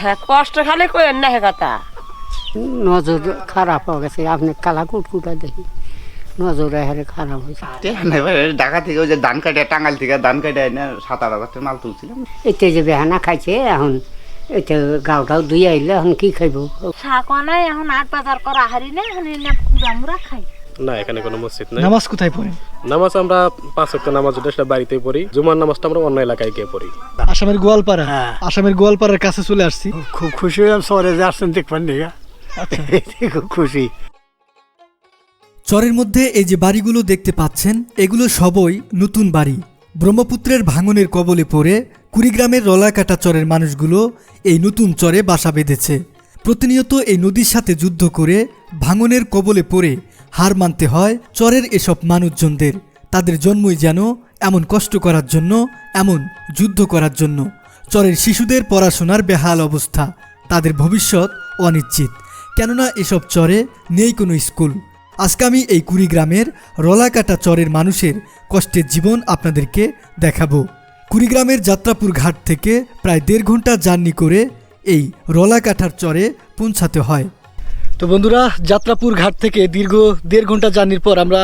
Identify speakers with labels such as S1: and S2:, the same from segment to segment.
S1: হ্যাঁ কষ্ট খালি করেন না কথা।
S2: নজর খারাপ হয়ে গেছে আপনি কালা কুটকুটা দেখি। নজর এহারে খারাপ হয়েছে।
S3: ঢাকা থেকে ওই যে ধান কাটে টাঙ্গাল থেকে ধান কাটে এনে সাত আট হাজার মাল তুলছিলাম।
S2: এতে যে বেহানা খাইছে এখন এতে গাওটাও দুই আইলে এখন কি খাইব?
S4: শাক নাই এখন আট বাজার করা হারি না এখন এনে কুড়া মুড়া খাই।
S5: না এখানে কোনো মসজিদ নেই।
S6: নামাজ কোথায় পড়েন
S5: নামাজ আমরা পাঁচ ওয়াক্ত নামাজ যেটা সেটা বাড়িতেই পড়ি। জুমার নামাজটা আমরা অন্য এলাকায় গিয়ে পড়ি।
S6: আসামের গোয়ালপাড়া? আসামের গোয়ালপাড়ার কাছে চলে আসছি।
S7: খুব খুশি হলাম শহরে যে আসছেন দেখবেন দিঘা খুব খুশি।
S8: চরের মধ্যে এই যে বাড়িগুলো দেখতে পাচ্ছেন এগুলো সবই নতুন বাড়ি। ব্রহ্মপুত্রের ভাঙনের কবলে পড়ে কুড়িগ্রামের রলাকাটা চরের মানুষগুলো এই নতুন চরে বাসা বেঁধেছে। প্রতিনিয়ত এই নদীর সাথে যুদ্ধ করে ভাঙনের কবলে পড়ে হার মানতে হয় চরের এসব মানুষজনদের। তাদের জন্মই যেন এমন কষ্ট করার জন্য, এমন যুদ্ধ করার জন্য। চরের শিশুদের পড়াশোনার বেহাল অবস্থা, তাদের ভবিষ্যৎ অনিশ্চিত। কেননা এসব চরে নেই কোনো স্কুল। আজকে আমি এই কুড়িগ্রামের রলাকাটা চরের মানুষের কষ্টের জীবন আপনাদেরকে দেখাবো। কুড়িগ্রামের যাত্রাপুর ঘাট থেকে প্রায় দেড় ঘণ্টা জার্নি করে এই রলাকাঠার চরে পৌঁছাতে হয়।
S6: তো বন্ধুরা যাত্রাপুর ঘাট থেকে দীর্ঘ দেড় ঘণ্টা জার্নির পর আমরা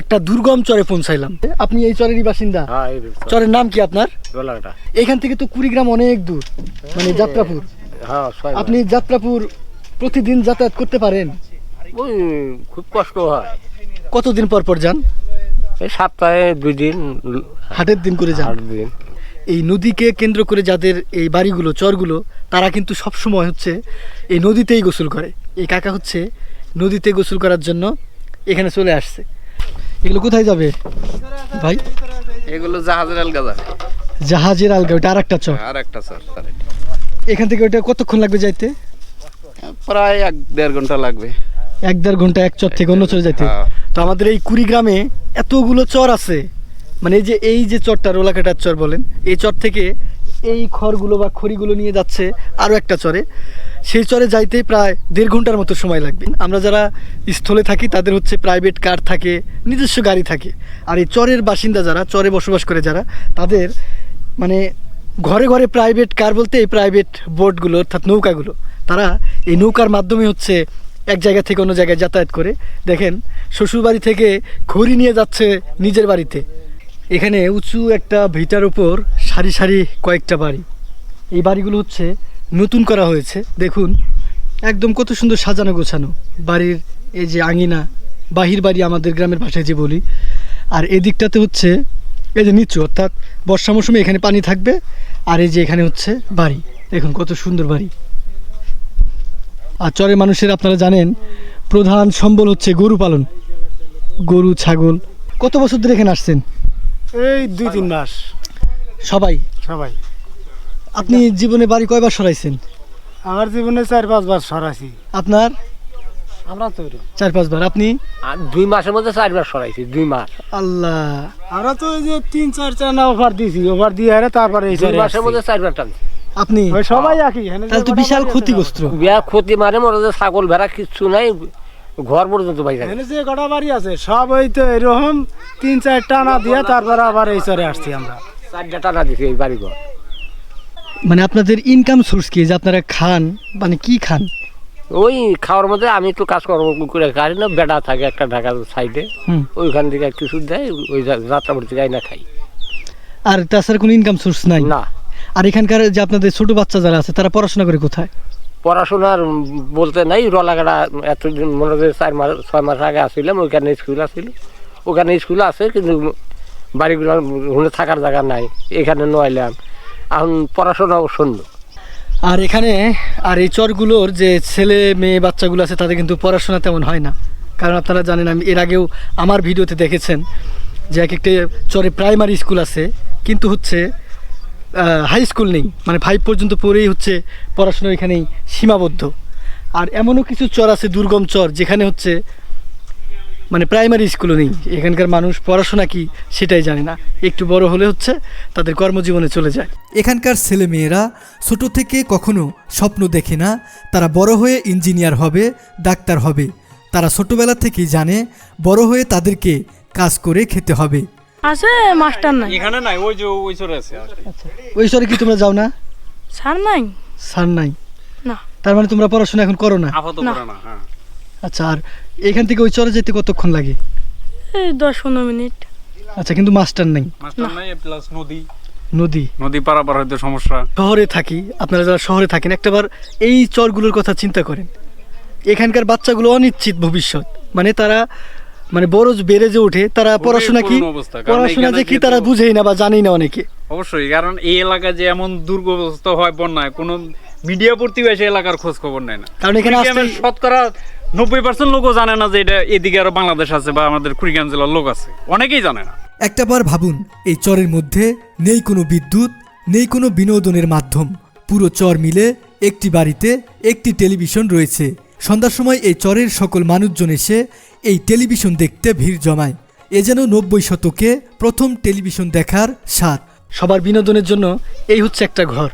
S6: একটা দুর্গম চরে পৌঁছাইলাম। আপনি এই চরেরই বাসিন্দা?
S5: হ্যাঁ
S6: চরের নাম কি আপনার? এখান থেকে তো কুড়িগ্রাম অনেক দূর মানে যাত্রাপুর।
S5: হ্যাঁ
S6: আপনি যাত্রাপুর প্রতিদিন যাতায়াত করতে পারেন?
S5: ওই খুব কষ্ট হয়।
S6: কতদিন পর পর যান?
S5: সপ্তাহে দুই দিন।
S6: হাটের দিন করে যান।
S5: দিন।
S6: এই নদীকে কেন্দ্র করে যাদের এই বাড়িগুলো চরগুলো তারা কিন্তু সব সময় হচ্ছে এই নদীতেই গোসল করে। এই কাকা হচ্ছে নদীতে গোসল করার জন্য এখানে চলে আসছে। এগুলো কোথায় যাবে? ভাই?
S3: এগুলো জাহাজের আলগা যাবে
S6: জাহাজের আলগা ওটা আর একটা চর।
S3: আর একটা স্যার
S6: এখান থেকে ওটা কতক্ষণ লাগবে যাইতে?
S3: প্রায় এক দেড় ঘণ্টা লাগবে।
S6: এক দেড় ঘণ্টা এক চর থেকে অন্য চরে যাইতে।
S3: হ্যাঁ।
S6: তো আমাদের এই কুড়িগ্রামে এতগুলো চর আছে। মানে এই যে এই যে চরটা রোলাকাটার চর বলেন, এই চর থেকে এই খড়গুলো বা খড়িগুলো নিয়ে যাচ্ছে আরও একটা চরে। সেই চরে যাইতে প্রায় দেড় ঘণ্টার মতো সময় লাগবে। আমরা যারা স্থলে থাকি, তাদের হচ্ছে প্রাইভেট কার থাকে, নিজস্ব গাড়ি থাকে। আর এই চরের বাসিন্দা যারা, চরে বসবাস করে যারা, তাদের মানে ঘরে ঘরে প্রাইভেট কার বলতে এই প্রাইভেট বোটগুলো অর্থাৎ নৌকাগুলো, তারা এই নৌকার মাধ্যমে হচ্ছে এক জায়গা থেকে অন্য জায়গায় যাতায়াত করে। দেখেন, শ্বশুরবাড়ি থেকে খড়ি নিয়ে যাচ্ছে নিজের বাড়িতে। এখানে উঁচু একটা ভিটার উপর সারি সারি কয়েকটা বাড়ি। এই বাড়িগুলো হচ্ছে নতুন করা হয়েছে। দেখুন, একদম কত সুন্দর সাজানো গোছানো। বাড়ির এই যে আঙিনা, বাহির বাড়ি আমাদের গ্রামের ভাষায় যে বলি। আর এদিকটাতে হচ্ছে এই যে নিচু, অর্থাৎ বর্ষা মৌসুমে এখানে পানি থাকবে। আর এই যে এখানে হচ্ছে বাড়ি। দেখুন কত সুন্দর বাড়ি। আর চরের মানুষের আপনারা জানেন, প্রধান সম্বল হচ্ছে গরু পালন। গরু, ছাগল। কত বছর ধরে এখানে আসছেন?
S7: এই দুই তিন মাস।
S6: সবাই?
S7: সবাই।
S6: আপনি জীবনে বাড়ি কয়বার সরাইছেন?
S7: আমার জীবনে চার পাঁচ বার সরাইছি।
S6: আপনার?
S7: আমরা তো
S6: চার পাঁচবার আপনি?
S5: দুই মাসের মধ্যে চারবার সরাইছি দুই মাস।
S6: আল্লাহ।
S7: আমরা তো ওই যে তিন চার চারনা অফার দিয়েছি অফার দিয়ে আরে তারপরে এই
S5: দুই মাসের মধ্যে চারবার টানছি।
S6: আপনি?
S7: সবাই একই
S6: তাহলে তো বিশাল ক্ষতিগ্রস্ত।
S5: বিয়া ক্ষতি মানে মনে হচ্ছে ছাগল ভেড়া কিচ্ছু নাই ঘর পর্যন্ত ভাই
S7: যে কটা বাড়ি আছে সব ওই তো এরকম তিন চার টানা দিয়ে তারপরে আবার এই চরে আসছি আমরা।
S5: চারটা টানা দিছি এই বাড়ি ঘর।
S6: মানে আপনাদের ইনকাম সোর্স কি? যে আপনারা খান মানে কি খান?
S5: ওই খাওয়ার মধ্যে আমি একটু কাজ কর্ম করে খাই না বেড়া থাকে একটা ঢাকার সাইডে।
S6: হুম।
S5: ওইখান থেকে কিছু দেয় ওই যা- যাত্রাবাড়ি থেকে না খাই।
S6: আর তাছাড়া কোনো ইনকাম সোর্স নাই?
S5: না।
S6: আর এখানকার যে আপনাদের ছোট বাচ্চা যারা আছে তারা পড়াশোনা করে কোথায়?
S5: পড়াশোনার বলতে নাই, রলাগাড়া এতদিন মনে হয় চার মাস, ছয় মাস আগে আসছিলাম, ওইখানে স্কুল আসছিল। ওখানে স্কুল আছে, কিন্তু বাড়িগুলো ওখানে থাকার জায়গা নাই, এখানে নয়লাম এখন পড়াশোনাও শূন্য।
S6: আর এখানে, আর এই চরগুলোর যে ছেলে, মেয়ে, বাচ্চাগুলো আছে, তাদের কিন্তু পড়াশোনা তেমন হয় না। কারণ আপনারা জানেন, আমি এর আগেও আমার ভিডিওতে দেখেছেন যে এক একটা চরে প্রাইমারি স্কুল আছে, কিন্তু হচ্ছে হাই স্কুল নেই। মানে ফাইভ পর্যন্ত পড়েই হচ্ছে পড়াশোনা এখানেই সীমাবদ্ধ। আর এমনও কিছু চর আছে, দুর্গম চর, যেখানে হচ্ছে মানে প্রাইমারি স্কুলও নেই। এখানকার মানুষ পড়াশোনা কি সেটাই জানে না। একটু বড় হলে হচ্ছে তাদের কর্মজীবনে চলে যায়।
S8: এখানকার ছেলেমেয়েরা ছোট থেকে কখনো স্বপ্ন দেখে না। তারা বড় হয়ে ইঞ্জিনিয়ার হবে, ডাক্তার হবে। তারা ছোটবেলা থেকেই জানে বড় হয়ে তাদেরকে কাজ করে খেতে হবে।
S4: আছে মাস্টার নাই।
S6: ওই চরে কি তোমরা যাও না?
S4: স্যার নাই।
S6: স্যার নাই?
S8: না।
S6: তার মানে তোমরা পড়াশোনা এখন করো না?
S8: আপাতত করে
S9: না হ্যাঁ।
S6: আচ্ছা আর এখান থেকে ওই চরে যেতে কতক্ষণ লাগে?
S8: এই দশ পনেরো মিনিট।
S6: আচ্ছা কিন্তু মাস্টার নেই।
S9: মাস্টার নাই প্লাস নদী।
S6: নদী?
S9: নদী পারাপার হইতে সমস্যা।
S6: শহরে থাকি আপনারা যারা শহরে থাকেন একটাবার এই চরগুলোর কথা চিন্তা করেন। এখানকার বাচ্চাগুলো অনিশ্চিত ভবিষ্যৎ। মানে তারা মানে বড় বেড়ে যে ওঠে তারা পড়াশোনা কি? পড়াশোনা যে কি তারা বুঝেই না বা জানেই না অনেকে।
S9: অবশ্যই কারণ এই এলাকায় যে এমন দুর্গবস্থা হয় বন্যায় কোনো মিডিয়া প্রতিবেশী এলাকার খোঁজ খবর নেয় না।
S6: কারণ এখানে
S9: শতকরা নব্বই পার্সেন্ট লোকও জানে না যে এটা এদিকে আরও বাংলাদেশ আছে বা আমাদের কুড়িগ্রাম জেলার লোক আছে। অনেকেই জানে না।
S10: একটাবার ভাবুন এই চরের মধ্যে নেই কোনো বিদ্যুৎ নেই কোনো বিনোদনের মাধ্যম। পুরো চর মিলে একটি বাড়িতে একটি টেলিভিশন রয়েছে। সন্ধ্যার সময় এই চরের সকল মানুষজন এসে এই টেলিভিশন দেখতে ভিড় জমায়। এ যেন নব্বই শতকে প্রথম টেলিভিশন দেখার স্বাদ
S6: সবার বিনোদনের জন্য এই হচ্ছে একটা ঘর।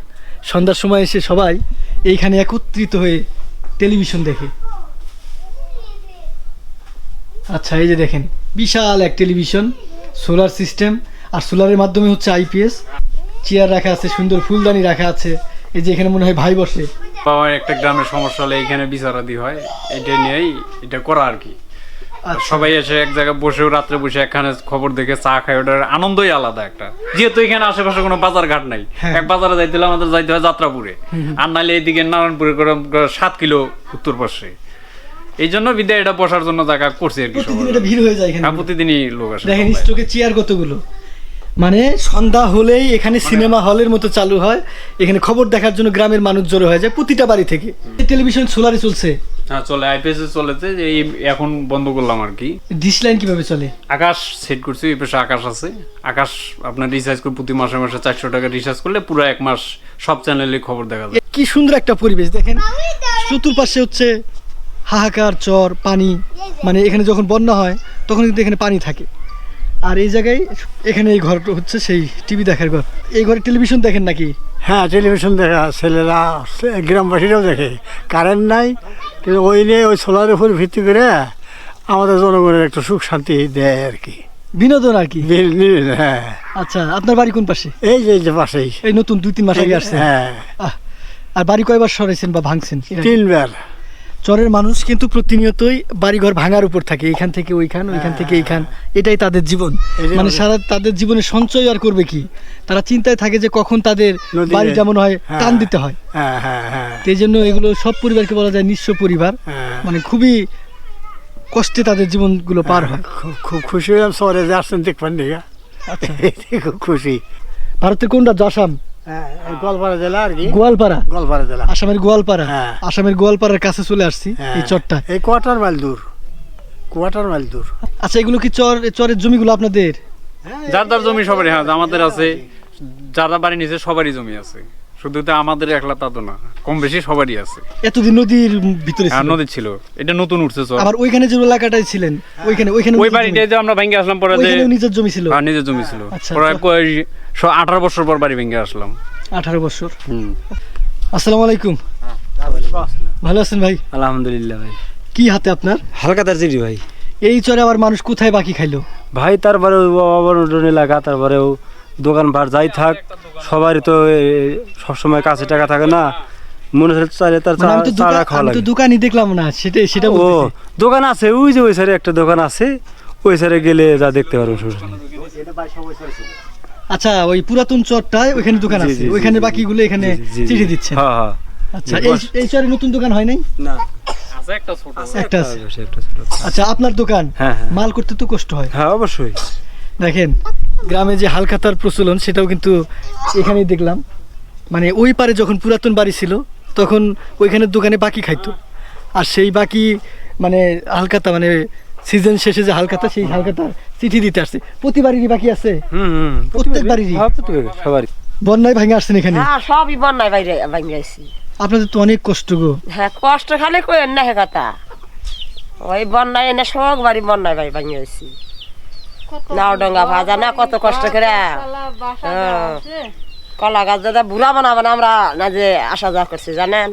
S6: সন্ধ্যার সময় এসে সবাই এইখানে একত্রিত হয়ে টেলিভিশন দেখে। আচ্ছা এই যে দেখেন, বিশাল এক টেলিভিশন, সোলার সিস্টেম, আর সোলারের মাধ্যমে হচ্ছে আইপিএস। চেয়ার রাখা আছে, সুন্দর ফুলদানি রাখা আছে। এই যে এখানে মনে হয় ভাই বসে।
S9: বাবার একটা গ্রামের সমস্যা হলে এখানে বিচারাদি হয়। এটা নিয়েই এটা করা আর কি।
S6: আচ্ছা।
S9: সবাই এসে এক জায়গায় বসেও রাত্রে বসে একখানে খবর দেখে চা খায়। ওটার আনন্দই আলাদা একটা। যেহেতু এখানে আশেপাশে কোনো বাজার ঘাট নাই।
S6: হ্যাঁ।
S9: এক বাজারে যাইতে হলে আমাদের যাইতে হয় যাত্রাপুরে। আর নাহলে এইদিকে নারায়ণপুরে সাত কিলো উত্তর পাশে। এই জন্য বিদ্যায় এটা বসার জন্য জায়গা করছে আর কি
S6: প্রতিদিন এটা ভিড় হয়ে যায় এখানে।
S9: প্রতিদিনই লোক আসে
S6: দেখেন। স্টকে চেয়ার কতগুলো? মানে সন্ধ্যা হলেই এখানে সিনেমা হলের মতো চালু হয়। এখানে খবর দেখার জন্য গ্রামের মানুষ জড়ো হয়ে যায় প্রতিটা বাড়ি থেকে। টেলিভিশন সোলারে চলছে।
S9: হ্যাঁ চলে আইপিএস চলেছে যে এই এখন বন্ধ করলাম আর কি।
S6: ডিশ লাইন কীভাবে চলে?
S9: আকাশ সেট করছি এই পাশে আকাশ আছে। আকাশ আপনার রিচার্জ করে প্রতি মাসে মাসে চারশো টাকা রিচার্জ করলে পুরো এক মাস সব চ্যানেলে খবর দেখা যায়।
S6: কি সুন্দর একটা পরিবেশ দেখেন। চতুর্পাশে হচ্ছে হাহাকার চর পানি। মানে এখানে যখন বন্যা হয় তখন কিন্তু এখানে পানি থাকে। আর এই জায়গায় এখানে এই ঘরটা হচ্ছে সেই টিভি দেখার ঘর। এই ঘরে টেলিভিশন দেখেন নাকি?
S7: হ্যাঁ টেলিভিশন দেখা ছেলেরা গ্রামবাসীরাও দেখে। কারেন্ট নাই কিন্তু ওই নিয়ে ওই সোলারের উপর ভিত্তি করে আমাদের জনগণের একটু সুখ শান্তি দেয় আর কি।
S6: বিনোদন আর কি?
S7: হ্যাঁ।
S6: আচ্ছা আপনার বাড়ি কোন পাশে?
S7: এই যে এই যে পাশেই।
S6: এই নতুন দুই তিন মাস আগে আসছে।
S7: হ্যাঁ।
S6: আর বাড়ি কয়বার সরাইছেন বা ভাঙছেন?
S7: তিনবার।
S6: চরের মানুষ কিন্তু প্রতিনিয়তই বাড়িঘর ভাঙার উপর থাকে এখান থেকে ওইখান ওইখান থেকে এইখান এটাই তাদের জীবন। মানে সারা তাদের জীবনে সঞ্চয় আর করবে কি? তারা চিন্তায় থাকে যে কখন তাদের বাড়ি যেমন হয়
S7: হ্যাঁ।
S6: টান দিতে হয়।
S7: হ্যাঁ হ্যাঁ হ্যাঁ।
S6: এই জন্য এগুলো সব পরিবারকে বলা যায় নিঃস্ব পরিবার।
S7: হ্যাঁ।
S6: মানে খুবই কষ্টে তাদের জীবনগুলো পার হয়।
S7: খুব খুশি হলাম শহরে যে আসছেন দেখবেন খুব খুশি।
S6: ভারতের কোন রাজ্য? আসাম?
S7: হ্যাঁ গোয়ালপাড়া জেলা আর কি।
S6: গোয়ালপাড়া?
S7: গোয়ালপাড়া জেলা।
S6: আসামের গোয়ালপাড়া?
S7: হ্যাঁ।
S6: আসামের গোয়ালপাড়ার কাছে চলে আসছি
S7: হ্যাঁ।
S6: এই চরটা।
S7: এই কোয়ার্টার মাইল দূর কোয়ার্টার মাইল দূর।
S6: আচ্ছা এগুলো কি চর চরের জমিগুলো আপনাদের?
S9: যার যার জমি সবারই হ্যাঁ আমাদের আছে। যারা বাড়ি নিচে সবারই জমি আছে। শুধু তো আমাদের একলা তা তো না কম বেশি সবারই আছে।
S6: এতদিন নদীর ভিতরে
S9: হ্যাঁ
S6: ছিল
S9: নদী ছিল এটা নতুন উঠছে চর।
S6: আবার ওইখানে যে এলাকাটায় ছিলেন ওইখানে ওইখানে
S9: ওই বাড়িটাই যে আমরা ভেঙে আসলাম পরে যে
S6: নিজের জমি ছিল?
S9: হ্যাঁ, নিজের জমি ছিল।
S6: আচ্ছা,
S9: পরে কয় স- আঠারো বছর পর বাড়ি ভেঙে আসলাম।
S6: আঠারো বছর। আসসালামু আলাইকুম। ভালো আছেন ভাই?
S11: আলহামদুলিল্লাহ ভাই।
S6: কি হাতে আপনার?
S11: হালকা দার্জিরি ভাই।
S6: এই চরে আবার মানুষ কোথায় বাকি খাইলো?
S11: ভাই তারপরে অবরোধন এলাকা তারপরেও দোকানপাট যাই থাক সবারই তো সবসময় কাছে টাকা থাকে না। মনে হচ্ছে চাইলে তার
S6: মানে আমি তো
S11: চা- চারা খাওয়া লাগে।
S6: দোকানই দেখলাম না সেটাই সেটা
S11: ও দোকান আছে ওই যে ওই সাইডে একটা দোকান আছে ওই সাইডে গেলে যা দেখতে পারব সমস্যা
S6: আচ্ছা ওই পুরাতন চরটায় ওইখানে দোকান আছে ওইখানে বাকিগুলো এখানে। চিঠি দিচ্ছেন।
S11: হ্যাঁ হ্যাঁ।
S6: আচ্ছা এই এই চরে নতুন দোকান হয় নাই?
S11: না।
S9: আছে একটা ছোট।
S6: একটা আছে।
S11: অবশ্যই একটা ছিল।
S6: আচ্ছা আপনার দোকান
S11: হ্যাঁ, হ্যাঁ।
S6: মাল করতে তো কষ্ট হয়।
S11: হ্যাঁ অবশ্যই।
S6: দেখেন গ্রামে যে হালখাতার প্রচলন সেটাও কিন্তু এখানেই দেখলাম। মানে ওই পারে যখন পুরাতন বাড়ি ছিল তখন ওইখানের দোকানে বাকি খাইতো। আর সেই বাকি মানে হালকাতা মানে সিজন শেষে যে হালকাতা সেই হালকাতার চিঠি দিতে আসছে। প্রতি বাড়িরই বাকি আছে? প্রত্যেক বাড়িরই?
S11: হ্যাঁ সবারই।
S6: বন্যায় ভাঙে আসছেন এখানে?
S1: হ্যাঁ সবই বন্যায় বাইরে ভাঙি আইছি
S6: আপনাদের তো অনেক কষ্ট গো।
S1: হ্যাঁ কষ্ট খালি কইেন না হে কথা। ওই বন্যায় এনে সব বাড়ি বন্যায় বাড়ি ভাঙে আইছি নাও ডঙ্গা ভাজা না কত কষ্ট করে। হ্যাঁ। কলা গাছ দাদা বুড়া বানাবো না আমরা না যে আসা যাওয়া করছি জানেন?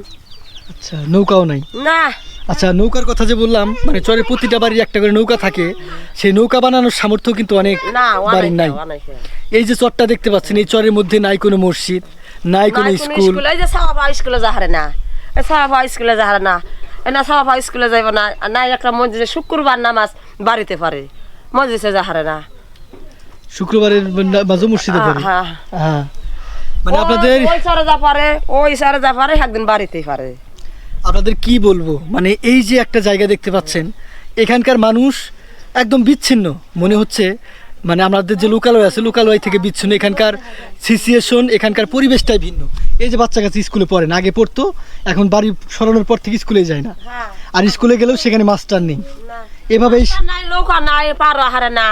S6: আচ্ছা নৌকাও নাই?
S1: না।
S6: আচ্ছা নৌকার কথা যে বললাম মানে চরে প্রতিটা বাড়ির একটা করে নৌকা থাকে সেই নৌকা বানানোর সামর্থ্য কিন্তু অনেক
S1: না
S6: বাড়ির নাই। এই যে চরটা দেখতে পাচ্ছেন এই চরের মধ্যে নাই কোনো মসজিদ নাই কোনো স্কুল।
S1: স্কুল এই যে সাহাবা স্কুলে যাহারে না সাহাবা স্কুলে যাহারে না এ না সাহাবা স্কুলে যাইব না আর নাই একটা মসজিদে শুক্রবার নামাজ বাড়িতে পারে। মসজিদে যাহারে না।
S6: শুক্রবারের মাঝে মসজিদে পড়ে।
S1: হ্যাঁ।
S6: হ্যাঁ মানে আপনাদের
S1: ওই সারে যা পারে ওই সারে যা পারে একদিন বাড়িতেই পারে।
S6: আপনাদের কি বলব? মানে এই যে একটা জায়গা দেখতে পাচ্ছেন এখানকার মানুষ একদম বিচ্ছিন্ন। মনে হচ্ছে মানে আমাদের যে লোকালয় আছে লোকালয় থেকে বিচ্ছিন্ন। এখানকার সিচুয়েশন এখানকার পরিবেশটাই ভিন্ন। এই যে বাচ্চা কাছে স্কুলে পড়েন আগে পড়তো এখন বাড়ি সরানোর পর থেকে স্কুলে যায় না। আর স্কুলে গেলেও সেখানে মাস্টার নেই। এভাবেই
S1: নাই লোক নাই পারো হারে না।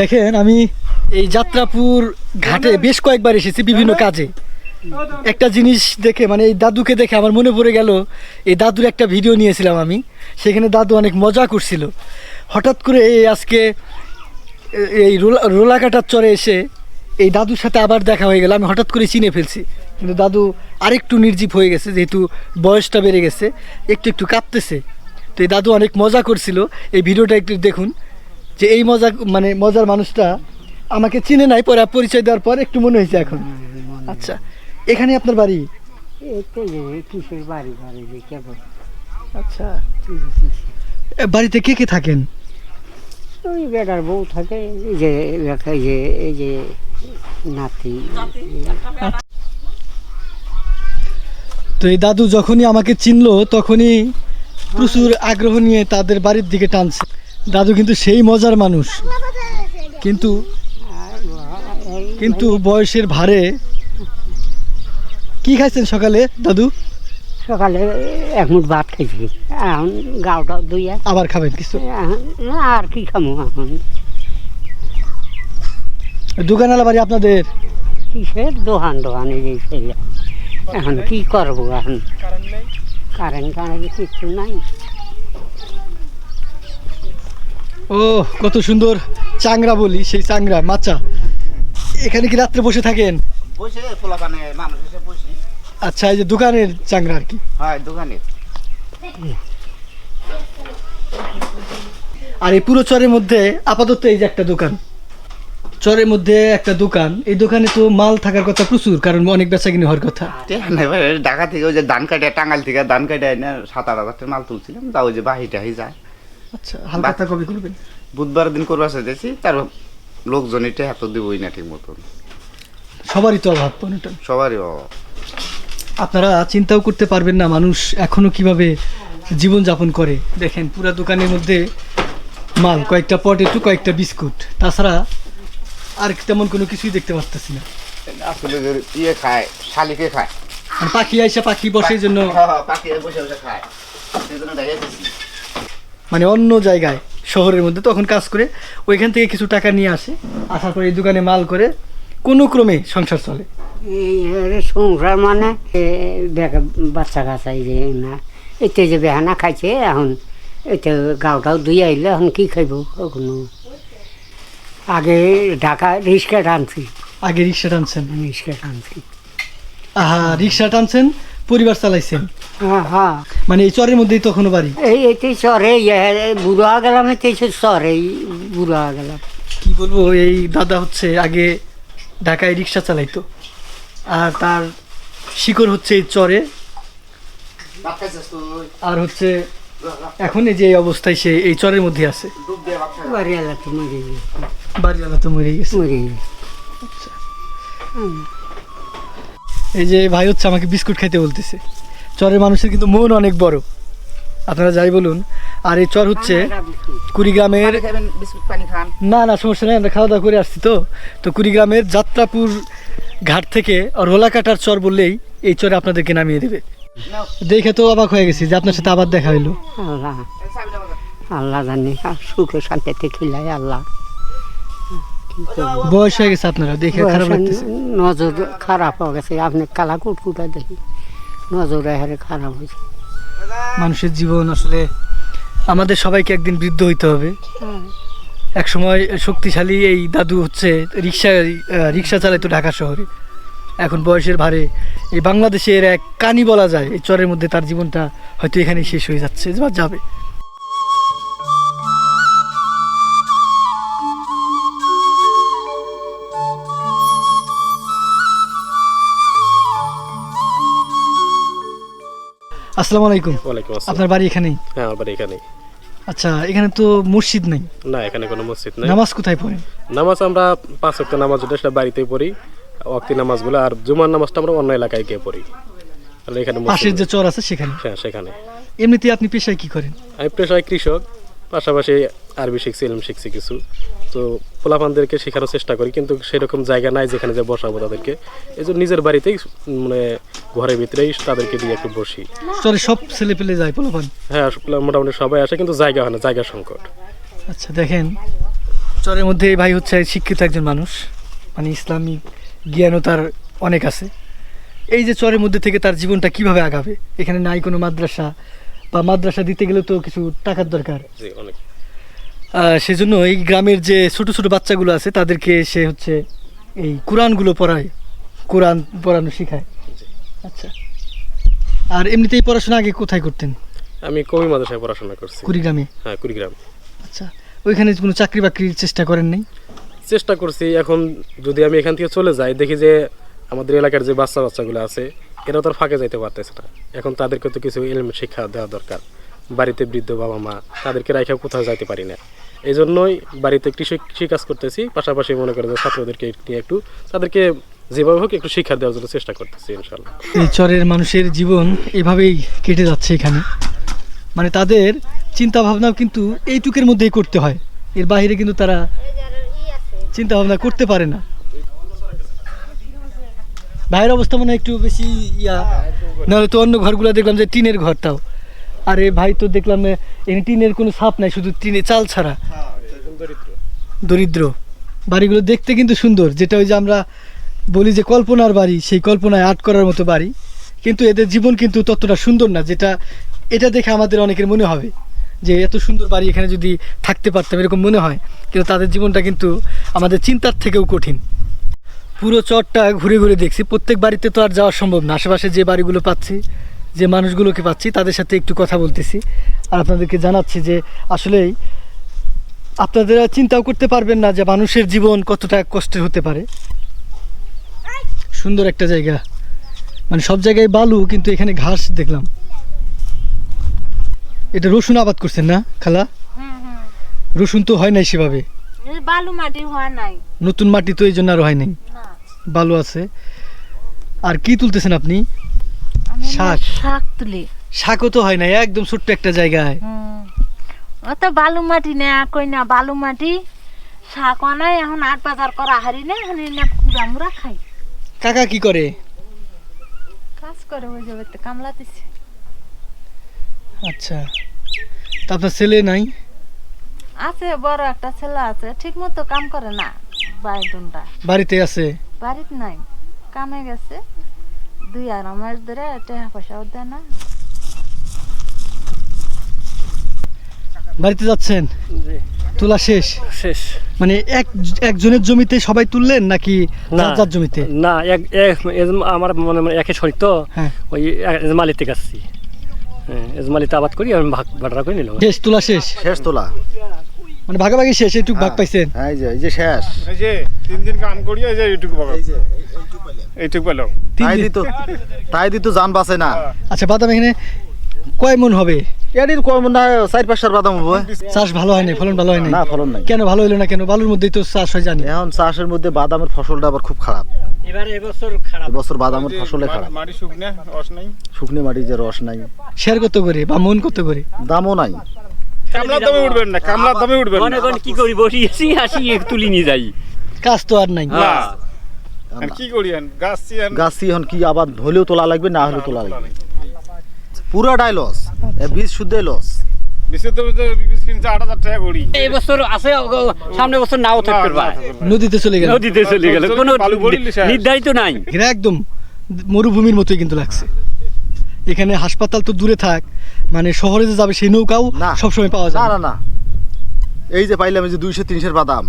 S6: দেখেন আমি এই যাত্রাপুর ঘাটে বেশ কয়েকবার এসেছি বিভিন্ন কাজে। একটা জিনিস দেখে মানে এই দাদুকে দেখে আমার মনে পড়ে গেল এই দাদুর একটা ভিডিও নিয়েছিলাম আমি। সেখানে দাদু অনেক মজা করছিল। হঠাৎ করে এই আজকে এই রোলা রোলা কাটার চরে এসে এই দাদুর সাথে আবার দেখা হয়ে গেল। আমি হঠাৎ করে চিনে ফেলছি। কিন্তু দাদু আরেকটু নির্জীব হয়ে গেছে যেহেতু বয়সটা বেড়ে গেছে একটু একটু কাঁপতেছে। তো এই দাদু অনেক মজা করছিল। এই ভিডিওটা একটু দেখুন যে এই মজা মানে মজার মানুষটা আমাকে চিনে নাই পরে পরিচয় দেওয়ার পর একটু মনে হয়েছে এখন। আচ্ছা এখানে আপনার বাড়ি? আচ্ছা এ, বাড়িতে কে কে থাকেন?
S12: ওই বেটার বউ থাকে এই যে এই যে এই যে নাতি।
S6: তো এই দাদু যখনই আমাকে চিনলো তখনই প্রচুর আগ্রহ নিয়ে তাদের বাড়ির দিকে টানছে। দাদু কিন্তু সেই মজার মানুষ। কিন্তু কিন্তু বয়সের ভারে কি খাইছেন সকালে দাদু?
S12: সকালে এক মুঠ ভাত খাইছি। এখন গাওটা দুইয়া
S6: আবার খাবেন কিছু?
S12: আর কি খামো এখন?
S6: দোকানালা বাড়ি আপনাদের?
S12: কিসের দোকান দোকান এই যে এখন কি করব এখন? কারেন্ট কারেন্ট কিছু নাই।
S6: ও কত সুন্দর চাংরা বলি সেই চাংরা মাচা। এখানে কি রাত্রে বসে থাকেন?
S3: বসে পোলা পানে মানুষ এসে বসি।
S6: আচ্ছা এই যে দোকানের চাংরা আর কি।
S3: হয় দোকানে
S6: আর এই পুরো চরের মধ্যে আপাতত এই যে একটা দোকান। চরের মধ্যে একটা দোকান এই দোকানে তো মাল থাকার কথা প্রচুর কারণ অনেক বেচা কিনে হওয়ার কথা।
S3: ঢাকা থেকে ওই যে ধান কাটে টাঙ্গাল থেকে ধান কাটে এনে সাত আট হাজার মাল তুলছিলাম তা ওই যে বাহি টাহি যায়।
S6: আচ্ছা হালকাতা কবে করবেন
S3: বুধবার দিন করবা চাইতেছি তার লোকজন এটা এত দিবই না ঠিক মতন।
S6: সবারই তো অভাব অনটন
S3: সবারই অভাব।
S6: আপনারা চিন্তাও করতে পারবেন না মানুষ এখনও কীভাবে জীবন যাপন করে। দেখেন পুরা দোকানের মধ্যে মাল কয়েকটা পটেটো কয়েকটা বিস্কুট। তাছাড়া আর তেমন কোনো কিছুই দেখতে পারতেছি না।
S3: আসলে ইয়ে খায় শালিকে খায়।
S6: আর পাখি আইসা পাখি বসে জন্য
S3: হ্যাঁ, হ্যাঁ, পাখি বসে বসে খায়।
S6: মানে অন্য জায়গায় শহরের মধ্যে তখন কাজ করে ওইখান থেকে কিছু টাকা নিয়ে আসে আসার পরে এই দোকানে মাল করে কোনো ক্রমে সংসার চলে।
S12: সংসার মানে বাচ্চা কাচ্চা এই যে না এতে যে বেহানা খাইছে এখন এতে গাওটাও দুই আইলে এখন কি খাইব? কোনো আগে ঢাকা রিক্সা টানছি।
S6: আগে রিক্সা টানছেন?
S12: রিক্সা টানছি।
S6: আহা রিক্সা টানছেন পরিবার চালাইছেন?
S12: হ্যাঁ হ্যাঁ।
S6: মানে এই চরের মধ্যেই তখনও বাড়ি?
S12: এই এতে চরে বুড়া গেলাম এতে চরে বুড়া গেলাম।
S6: কি বলব এই দাদা হচ্ছে আগে ঢাকায় রিক্সা চালাইতো। আর তার শিকড় হচ্ছে এই চরে। আর হচ্ছে এখন এই যে অবস্থায় সে এই চরের মধ্যে আছে।
S12: বাড়িওয়ালা তো মরে গেছে।
S6: মরে গেছে। এই যে ভাই হচ্ছে আমাকে বিস্কুট খাইতে বলতেছে। চরের মানুষের কিন্তু মন অনেক বড়। আপনারা যাই বলুন। আর এই চর হচ্ছে কুড়িগ্রামের না না সমস্যা নেই আমরা খাওয়া দাওয়া করে আসছি তো। তো কুড়িগ্রামের যাত্রাপুর ঘাট থেকে রোলাকাটার চর বললেই এই চরে আপনাদেরকে নামিয়ে দেবে। দেখে তো অবাক হয়ে গেছি যে আপনার সাথে আবার দেখা হইল।
S12: আল্লাহ। আল্লাহ জানি সুখে শান্তিতে খিলাই আল্লাহ?
S6: বয়স হয়ে গেছে আপনারা দেখে খারাপ লাগতেছে।
S12: নজর খারাপ হয়ে গেছে আপনি কালা কুটকুটা দেখি। নজর হারে খারাপ হয়েছে।
S6: মানুষের জীবন আসলে আমাদের সবাইকে একদিন বৃদ্ধ হইতে হবে। এক সময় শক্তিশালী এই দাদু হচ্ছে রিক্সা রিক্সা চালাইতো ঢাকা শহরে। এখন বয়সের ভারে এই বাংলাদেশের এক কানি বলা যায় এই চরের মধ্যে তার জীবনটা হয়তো এখানেই শেষ হয়ে যাচ্ছে বা যাবে। আসসালামু আলাইকুম।
S13: ওয়ালাইকুম আসসালাম।
S6: আপনার বাড়ি এখানেই?
S13: হ্যাঁ আমার বাড়ি এখানে
S6: আচ্ছা এখানে তো মসজিদ নেই?
S13: না এখানে কোনো মসজিদ নেই।
S6: নামাজ কোথায় পড়েন?
S13: নামাজ আমরা পাঁচ ওয়াক্ত নামাজ যেটা সেটা বাড়িতেই পড়ি। ওয়াক্তি নামাজগুলো আর জুমার নামাজটা আমরা অন্য এলাকায় গিয়ে পড়ি। তাহলে এখানে
S6: পাশের যে চর আছে সেখানে?
S13: হ্যাঁ সেখানে।
S6: এমনিতে আপনি পেশায় কি করেন?
S13: আমি পেশায় কৃষক পাশাপাশি আরবি শিখছি ইলম শিখছি কিছু। তো পোলাপানদেরকে শেখানোর চেষ্টা করি কিন্তু সেরকম জায়গা নাই যেখানে যে বসাবো তাদেরকে। এই জন্য নিজের বাড়িতেই মানে ঘরের ভিতরেই তাদেরকে দিয়ে একটু বসি।
S6: চলে সব ছেলে পেলে যায় পোলাপান?
S13: হ্যাঁ মোটামুটি সবাই আসে কিন্তু জায়গা হয় না জায়গা সংকট।
S6: আচ্ছা দেখেন। চরের মধ্যে এই ভাই হচ্ছে শিক্ষিত একজন মানুষ। মানে ইসলামিক জ্ঞানও তার অনেক আছে। এই যে চরের মধ্যে থেকে তার জীবনটা কীভাবে আগাবে? এখানে নাই কোনো মাদ্রাসা বা মাদ্রাসা দিতে গেলে তো কিছু টাকার দরকার।
S13: জি অনেক।
S6: সেজন্য এই গ্রামের যে ছোট ছোট বাচ্চাগুলো আছে তাদেরকে সে হচ্ছে এই কোরআনগুলো পড়ায় কোরআন পড়ানো শেখায়। আচ্ছা। আর এমনিতেই পড়াশোনা আগে কোথায় করতেন?
S13: আমি কমি মাদ্রাসায় পড়াশোনা করছি।
S6: কুড়িগ্রামে?
S13: হ্যাঁ কুড়িগ্রাম।
S6: আচ্ছা। ওইখানে কোনো চাকরি বাকরির চেষ্টা করেন নাই?
S13: চেষ্টা করছি। এখন যদি আমি এখান থেকে চলে যাই দেখি যে আমাদের এলাকার যে বাচ্চা বাচ্চাগুলো আছে এরা তো আর ফাঁকে যাইতে পারতেছে না। এখন তাদেরকে তো কিছু এলিম শিক্ষা দেওয়া দরকার। বাড়িতে বৃদ্ধ বাবা মা তাদেরকে রাখা কোথাও যাইতে পারি না। এই জন্যই বাড়িতে কৃষি কাজ করতেছি। পাশাপাশি মনে করে যে ছাত্রদেরকে নিয়ে একটু তাদেরকে যেভাবে হোক একটু শিক্ষা দেওয়ার জন্য চেষ্টা করতেছি ইনশাল্লাহ
S6: চরের মানুষের জীবন এভাবেই কেটে যাচ্ছে এখানে। মানে তাদের চিন্তা ভাবনাও কিন্তু এইটুকের মধ্যেই করতে হয়। এর বাইরে কিন্তু তারা চিন্তা ভাবনা করতে পারে না। ভাইয়ের অবস্থা মনে একটু বেশি ইয়া, নাহলে তো অন্য ঘরগুলো দেখলাম যে টিনের ঘরটাও আরে ভাই, তো দেখলাম টিনের কোনো ছাপ নাই, শুধু টিনে চাল ছাড়া। দরিদ্র। বাড়িগুলো দেখতে কিন্তু সুন্দর, যেটা ওই যে আমরা বলি যে কল্পনার বাড়ি, সেই কল্পনায় আর্ট করার মতো বাড়ি। কিন্তু এদের জীবন কিন্তু ততটা সুন্দর না, যেটা, এটা দেখে আমাদের অনেকের মনে হবে যে এত সুন্দর বাড়ি এখানে যদি থাকতে পারতাম, এরকম মনে হয়। কিন্তু তাদের জীবনটা কিন্তু আমাদের চিন্তার থেকেও কঠিন। পুরো চরটা ঘুরে ঘুরে দেখছি, প্রত্যেক বাড়িতে তো আর যাওয়া সম্ভব না, আশেপাশে যে বাড়িগুলো পাচ্ছি যে মানুষগুলোকে পাচ্ছি তাদের সাথে একটু কথা বলতেছি। আর আপনাদেরকে জানাচ্ছি যে আসলেই আপনারা চিন্তাও করতে পারবেন না যে মানুষের জীবন কতটা কষ্টের হতে পারে। সুন্দর একটা জায়গা। মানে সব জায়গায় বালু কিন্তু এখানে ঘাস দেখলাম। এটা রসুন আবাদ করছেন না খালা?
S4: হুম হুম
S6: রসুন তো হয় নাই সেভাবে।
S4: বালু মাটি হয় নাই।
S6: নতুন মাটি তো এই জন্য আর হয় নাই। বালু আছে। আর কি তুলতেছেন আপনি? শাক।
S4: শাক তুলি।
S6: শাকও তো হয় নাই একদম ছোট্ট একটা জায়গায়।
S4: হুম। ও তো বালু মাটি না কই না বালু মাটি শাক নাই এখন আট বাজার করা হারি না এখন না পুরা মুরা খাই।
S6: কাকা কি করে?
S4: কাজ করে ওই যাবে তো কামলাতেছে।
S6: আচ্ছা। আপনার ছেলে নাই?
S4: আছে বড় একটা ছেলে আছে ঠিক মতো কাম করে না বাইদুনটা
S6: বাড়িতে আছে?
S4: বাড়িতে নাই কামে গেছে। দুই আড়াই মাস ধরে টাকা পয়সাও দেয় না।
S6: বাড়িতে যাচ্ছেন? তোলা শেষ?
S9: শেষ।
S6: মানে এক একজনের জমিতে সবাই তুললেন নাকি
S9: না।
S6: যার জমিতে?
S9: না এক এক- আমার মনে মনে একই শরীর তো।
S6: হ্যাঁ।
S9: ওই এজমালিতে গেছি। হ্যাঁ এজমালিতে আবাদ করি আমি ভাগ বাটরা করে নিলাম।
S6: শেষ তোলা শেষ?
S3: শেষ তোলা।
S6: মানে ভাগাভাগি শেষ এইটুকু ভাগ পাইছেন?
S3: হ্যাঁ এই যে এই যে শেষ।
S14: এই যে তিন দিন কাম করি এই যে এইটুকু পাবো। এইটুকু পেলাম
S6: তিন
S3: তাই
S6: দিন।
S3: দিত তাই দিত জান বাঁচে না।
S6: আচ্ছা বাদাম এখানে কয় মন হবে?
S3: এটির কম না চার পাঁচটার বাদাম হবে।
S6: চাষ ভালো হয় নাই? ফলন ভালো হয় নাই?
S3: না ফলন নাই।
S6: কেন ভালো হইল না কেন? বালুর মধ্যেই তো চাষ হয় জানি।
S3: এখন চাষের মধ্যে বাদামের ফসলটা আবার খুব খারাপ।
S9: এবারে এবছর খারাপ।
S3: এবছর বাদামের ফসলে খারাপ।
S14: মাটি শুকনে রস নাই?
S3: শুকনো মাটি যে রস নাই।
S6: শেয়ার কত করে বা মন কত করে?
S3: দামও নাই।
S14: কামলার দামে উঠবেন না কামলার দামে উঠবেন
S9: মনে করেন কি করি বসিয়েছি আসি তুলি নিয়ে যাই।
S6: কাজ তো আর নাই।
S14: না। কি করি এখন গাছ
S3: গাছি এখন কি আবার হলেও তোলা লাগবে না হলেও তোলা লাগবে? পুরাটাই লস বীজ শুদ্ধ লস।
S14: বিশুদ্ধ বীজ কিনছে আট হাজার টাকা করি।
S9: এবছর আছে সামনে বছর নাও থাকতে
S6: নদীতে চলে গেল।
S9: নদীতে চলে গেল। কোনো
S14: বালু বলিলি শেষ।
S9: নির্ধারিত নাই।
S6: একদম মরুভূমির মতোই কিন্তু লাগছে। এখানে হাসপাতাল তো দূরে থাক মানে শহরে যে যাবে সেই নৌকাও
S3: না।
S6: সবসময় পাওয়া যায়
S3: না না এই যে পাইলাম এই যে দুইশো তিনশের বাদাম।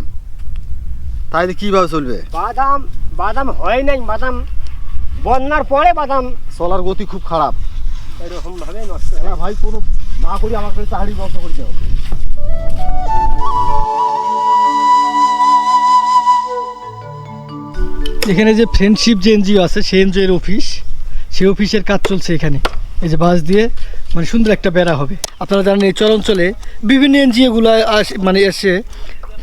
S3: তাই কীভাবে চলবে?
S9: বাদাম বাদাম হয় নাই বাদাম বন্যার পরে বাদাম।
S3: চলার গতি খুব খারাপ।
S9: এরকম ভাবে নষ্ট
S3: এরা ভাই কোনো না করি আমার কাছে বন্ধ করে দাও।
S6: এখানে যে ফ্রেন্ডশিপ যে এনজিও আছে সেই এনজিও এর অফিস সেই অফিসের কাজ চলছে এখানে। এই যে বাঁশ দিয়ে মানে সুন্দর একটা বেড়া হবে। আপনারা জানেন এই চর অঞ্চলে বিভিন্ন এনজিওগুলো মানে এসে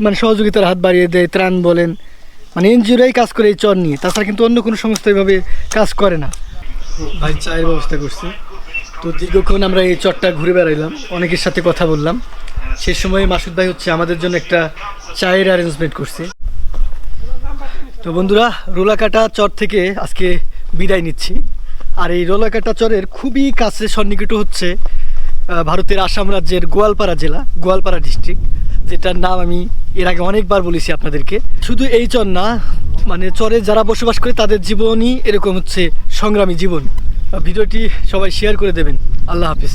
S6: মানে সহযোগিতার হাত বাড়িয়ে দেয়, ত্রাণ বলেন। মানে এনজিওরাই কাজ করে এই চর নিয়ে। তাছাড়া কিন্তু অন্য কোনো সংস্থা এভাবে কাজ করে না। ভাই চায়ের ব্যবস্থা করছে। তো দীর্ঘক্ষণ আমরা এই চরটা ঘুরে বেড়াইলাম। অনেকের সাথে কথা বললাম। সে সময় মাসুদ ভাই হচ্ছে আমাদের জন্য একটা চায়ের অ্যারেঞ্জমেন্ট করছে। তো বন্ধুরা, রোলাকাটা চর থেকে আজকে বিদায় নিচ্ছি। আর এই রোলাকাটা চরের খুবই কাছে সন্নিকট হচ্ছে ভারতের আসাম রাজ্যের গোয়ালপাড়া জেলা, গোয়ালপাড়া ডিস্ট্রিক্ট যেটার নাম আমি এর আগে অনেকবার বলেছি আপনাদেরকে। শুধু এই চর না মানে চরে যারা বসবাস করে তাদের জীবনই এরকম হচ্ছে সংগ্রামী জীবন। ভিডিওটি সবাই শেয়ার করে দেবেন। আল্লাহ হাফিজ।